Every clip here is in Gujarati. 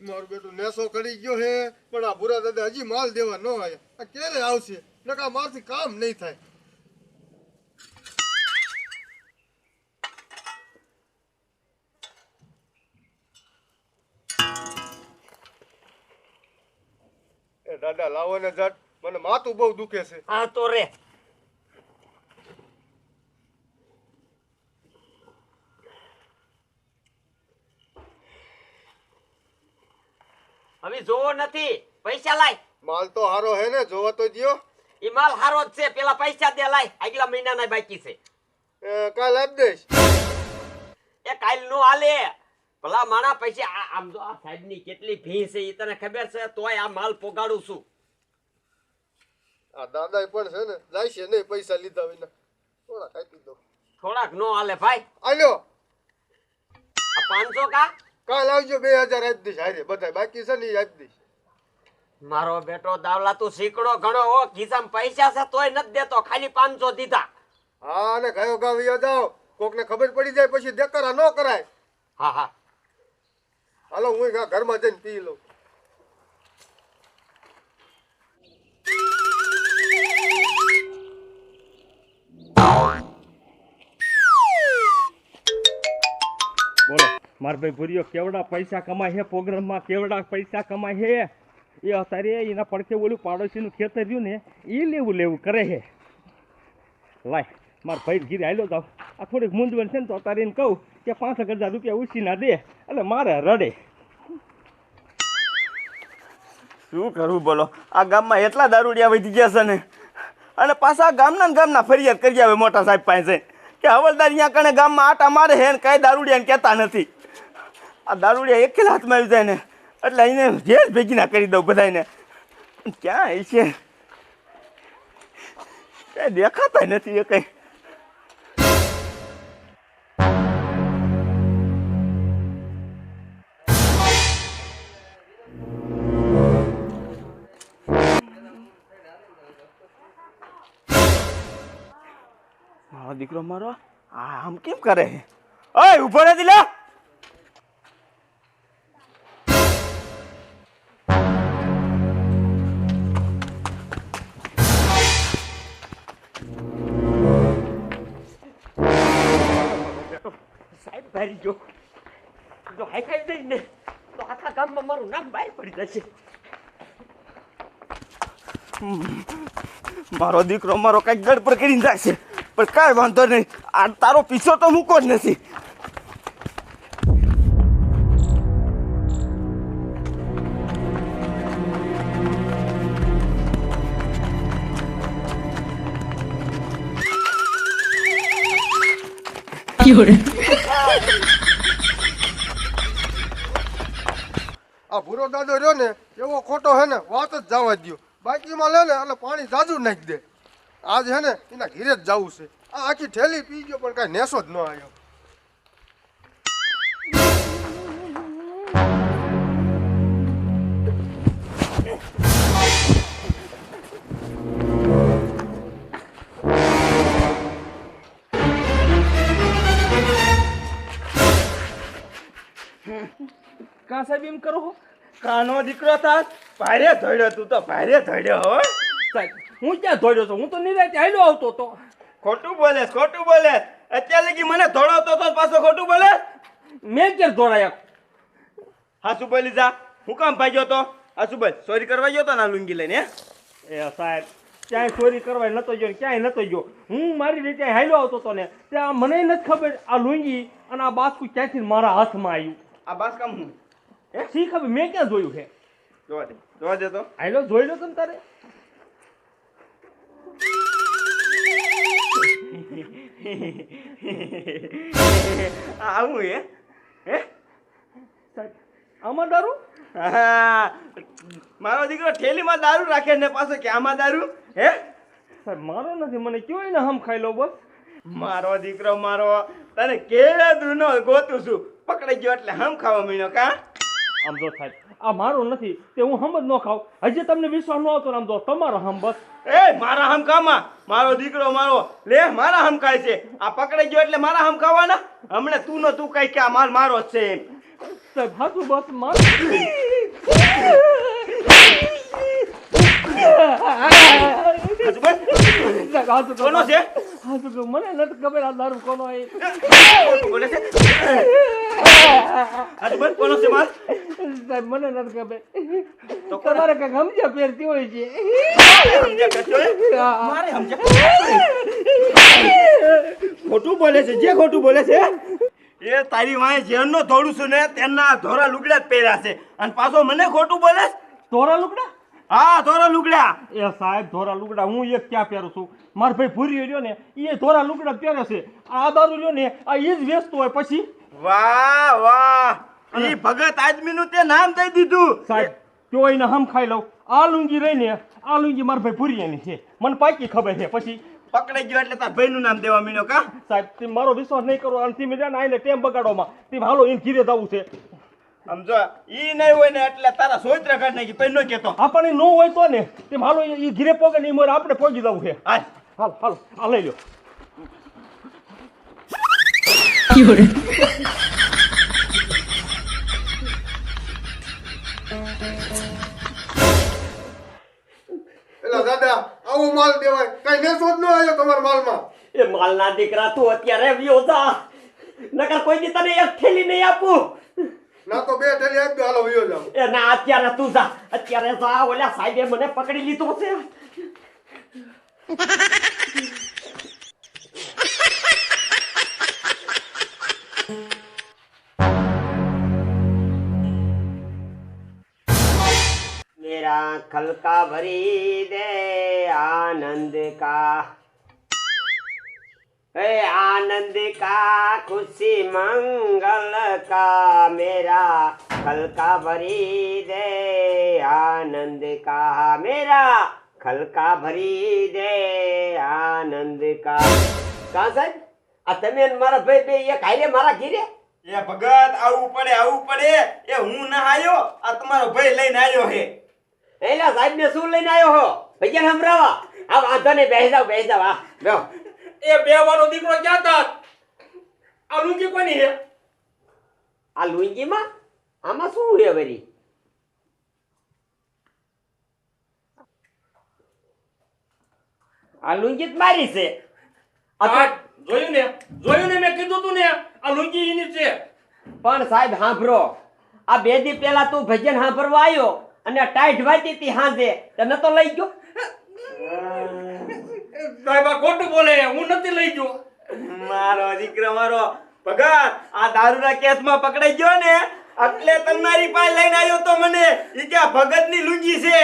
મારું બેટું નેસો કરી ગયો હે પણ આ ભૂરા દાદા હજી માલ દેવા ન આવ્યા આ ક્યારે આવશે? નકા મારથી કામ નહીં થાય. દાદા લાવો ને જટ મને માથું બહુ દુખે છે. હા તો રે. હવે જોવો નથી. પૈસા લાય. માલ તો હારો હે ને જોવા તો જીઓ એ માલ હારો જ છે પેલા પૈસા દે લાય. આગલા મહિનાના બાકી છે. એ, કાલ આપ દેશ એ કાલ નો આલે. ભલા માણા પૈસા આમ જો આ સાહેબની કેટલી ભી છે એ તને ખબર છે? તોય આ માલ પોગાડું છું. આ દાદા પણ છે ને જાય છે ને પૈસા લીધા વિના. થોડા કાપી દો. થોડાક નો હાલે ભાઈ. આલ્યો. આ પાંચસો કા? કાલ આવજો બે હજાર આપી દઈશ હારે બધા બાકી છે ને એ આપી દઈશ મારો બેટો દાવલા તું શીકડો ઘણો હો ખિસ્સામાં પૈસા છે તોય નથી દેતો ખાલી પાંચસો દીધા. હા અને ગયો ગાવ યો જાઓ. કોકને ખબર પડી જાય પછી દેકરા ન કરાય. હા હા. હાલો હું ઘરમાં જઈને પી લઉં. માર ભાઈ ભૂરીઓ કેવડા પૈસા કમાય હે પ્રોગ્રામમાં? કેવડા પૈસા કમાય હે? એ અત્યારે એના પડખે ઓલું પાડોશીનું ખેતર રહ્યું ને એ લેવું લેવું કરે હે. લાય, માર ભાઈ ગીરે હાલ્યો જાવ. આ થોડીક મૂંઝવણ છે ને તો અત્યારે એને કહું કે પાંચ હજાર રૂપિયા ઉછીના દે, એટલે મારે રડે. શું કરવું બોલો? આ ગામમાં એટલા દારૂડિયા વધી ગયા છે ને. અને પાછા ગામના ગામના ફરિયાદ કરી આવે મોટા સાહેબ પાસે. કે હવલદાર અહીંયા કણે ગામમાં આટા મારે હે ને કાંઈ દારૂડિયાને કહેતા નથી. આ દારૂડિયા એક હાથમાં આવી જાય ને, એટલે એને જેલ ભેગી કરી દઉં બધાને ક્યાં એ છે કાંઈ દેખાતા નથી એ કંઈ. દીકરો મારો આ આમ કેમ કરે ઓય ઊભો નથી લે. સાહેબ ભાઈ જો. જો હાઈ દઈ ને તો આખા ગામમાં મારું નામ બહાર પડી જશે. મારો દીકરો મારો કંઈક ગડબડ કરીને જાય છે પણ કાંઈ વાંધો નહીં. આ તારો પીછો તો મૂકો જ નથી. આ ભૂરો દાદો રહ્યો ને, એવો ખોટો હે ને, વાત જ જવા દ્યો. બાકીમાં લે ને એટલે પાણી જાજુ નાખી દે. આજ હે ને, એના ઘીરે જ જવું છે. આ આખી ઠેલી પી ગયો, પણ કાંઈ નેસો જ ન આવ્યો. કાં સાહેબ એમ કરો? કાનો દીકરો થાત? ભારે ધડ્યો તું તો, ભારે ધડ્યો હો. હું ક્યાં ધોડ્યો છું? હું તો નિરાતે હાલ્યો આવતો તો. ખોટું બોલે ખોટું બોલે. અત્યારે લગી મને ધોડાવતો તો પાછો ખોટું બોલે? મેં ક્યારે ધોડાયા હાસુ બોલી જા હું કામ ભાગ્યો તો? હાસુ બોલ ચોરી કરવા ગયો તો ના લુંગી લઈને? એ સાહેબ ક્યાંય ચોરી કરવા નતો ગયો ને ક્યાંય નતો ગયો. હું મારી રીતે હાલ્યો આવતો હતો ને ત્યાં મને નથી ખબર આ લુંગી અને આ બાસ્કુ ક્યાંથી મારા હાથમાં આવ્યું આ બાસકામ હું? એ શી ખબર? મેં ક્યાં જોયું છે જોવા દે જોવા દે તો. હાલો જોઈ લો તમે તારે. આવું હે? હે? આમાં દારૂ? મારો દીકરો ઠેલીમાં દારૂ રાખે ને પાછો કે આમાં દારૂ? હે? સર મારો નથી મને કયો ને હમ ખાઈ લો બસ? મારો દીકરો મારો તને કેળા દૂનો ગોતું છું. પકડાઈ ગયો એટલે હમ ખાવા મીણ્યો કા? આમ જો સાહેબ આ મારો નથી તે હું હમ જ ન ખાવ હજી તમને વિશ્વાસ ન આવતો આમ જો તમારો હમ બસ. એ મારા હમ કામા? મારો દીકરો મારો. લે મારા હમ ખાય છે. આ પકડાઈ ગયો એટલે મારા હમ ખાવાના? હમણે તું ન તું કઈ કે આ માલ મારો જ છે એમ. સાહેબ હાથું બસ મારો. કોનો છે? મને નથી ખબર આ દારૂ કોનો બોલે છે? કોનો છે સાહેબ મને નથી ખબર. તમારે કંઈક સમજ્યા પહેરતી હોય છે. ખોટું બોલે છે જે ખોટું બોલે છે. એ તારી વાંહે જેનનો ધોળું છું ને તેના ધોરા લુગડા જ પહેર્યા છે. અને પાછો મને ખોટું બોલે છે? ધોરા લુગડા? હા ધોરા લુગડા. એ સાહેબ ધોરા લુગડા હું એક ક્યાં પહેરું છું? મારો ભાઈ ભૂરી રહ્યો ને એ ધોરા લુગડા પહેરે છે. આ દારૂ રહ્યો ને આ એ જ વેચતો હોય પછી? વાહ વાહ. ઈ ભગત આદમીનું તે નામ દઈ દીધું. સાહેબ તો એને હમ ખાઈ લઉં. આ લુંગી રહીને આ લુંગી મારા ભાઈ એની છે. મને પાકી ખબર છે. પછી પકડાઈ ગયો એટલે તાર ભાઈનું નામ દેવા મીનો કા? સાહેબ મારો વિશ્વાસ નહીં કરો. અને તમે જાય ને આઈને ટેમ બગાડોમાં તે હાલો એને ઘીરે જવું છે. સમજો ઈ નહીં હોય ને એટલે તારા સોયત્રા કાઢ નાખી પછી નો કેતો આપણને નો હોય તો ને તેમ હાલો એ ઘીરે પોગે ને એ મોર આપણે પોગી જવું છે. હાલ. હાલ હાલ આ લઈ લો એ માલના દીકરા તું અત્યારે વ્યો જા નકર કોઈ દી તને એક થેલી નહીં આપું ના તો બે ઠેલી આપજો હાલો વયો જાવ એ ના અત્યારે તું જા અત્યારે જા ઓલા સાહેબે મને પકડી લીધો છે मेरा खल का भरी दे आनंद का हे आनंद का खुशी मंगल का मेरा खल का भरी दे आनंद का मेरा खल का भरी दे आनंद का કા સાહેબ આ તમે ને મારા ભાઈ બે એક હારે મારા ઘીરે એ ભગત આવું પડે આવું પડે એ હું ના આયો આ તમારો ભાઈ લઈને આવ્યો હે એલા સાહેબ ને શું લઈને આવ્યો હો ભૈયા સંભળાવા આ વાંધો નહીં બેસી જાવ બેસી જાવ આ બેહો એ બે વાળો દીકરો ક્યાં તા આ લુંગી કોની હે આ લુંગીમાં? આમાં શું હે વરી? આ લુંગી જ મારી છે. આ જોયું ને? જોયું ને મેં કીધું તું ને? આ લુંગી એની છે. પણ સાહેબ સાંભળો આ બે દી પેલા તું ભજન સાંભળવા આવ્યો અને ટાઈટ વાંચી હતી હાંજે. તને તો લઈ ગયો. સાહેબ આ ખોટું બોલે હું નથી લઈ ગયો. મારો દીકરો મારો ભગત આ દારૂના કેસમાં પકડાઈ ગયો ને એટલે તમારી પાસે લઈને આવ્યો તો મને. ઈ કે ભગતની લુંગી છે.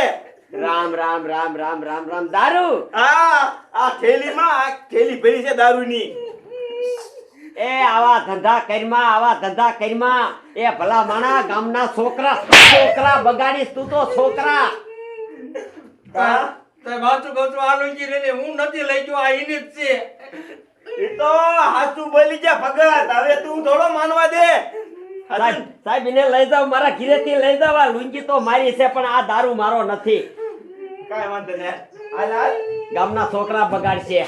રામ રામ રામ રામ રામ રામ. દારૂ? હા આ થેલીમાં આ થેલી ભરી છે દારૂની. એ આવા ધંધા કરીમાં આવા ધંધા કરીમાં. એ ભલા માણા ગામના છોકરા છોકરા બગાડીશ તું તો છોકરા. હા? સાહેબ હાચું કહું છું આ લુંગી રહીને હું નથી લઈ ગયો આ એની જ છે. એ તો હાચું બોલી જા ભગત. હવે તું થોડો માનવા દે. સાહેબ સાહેબ એને લઈ જાવ મારા ઘીરેથી લઈ જાવ આ લુંગી તો મારી છે પણ આ દારૂ મારો નથી. કાંઈ વાંધો નહીં. હાલ હાલ. ગામના છોકરા બગાડશે.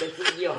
બેસી ગયો.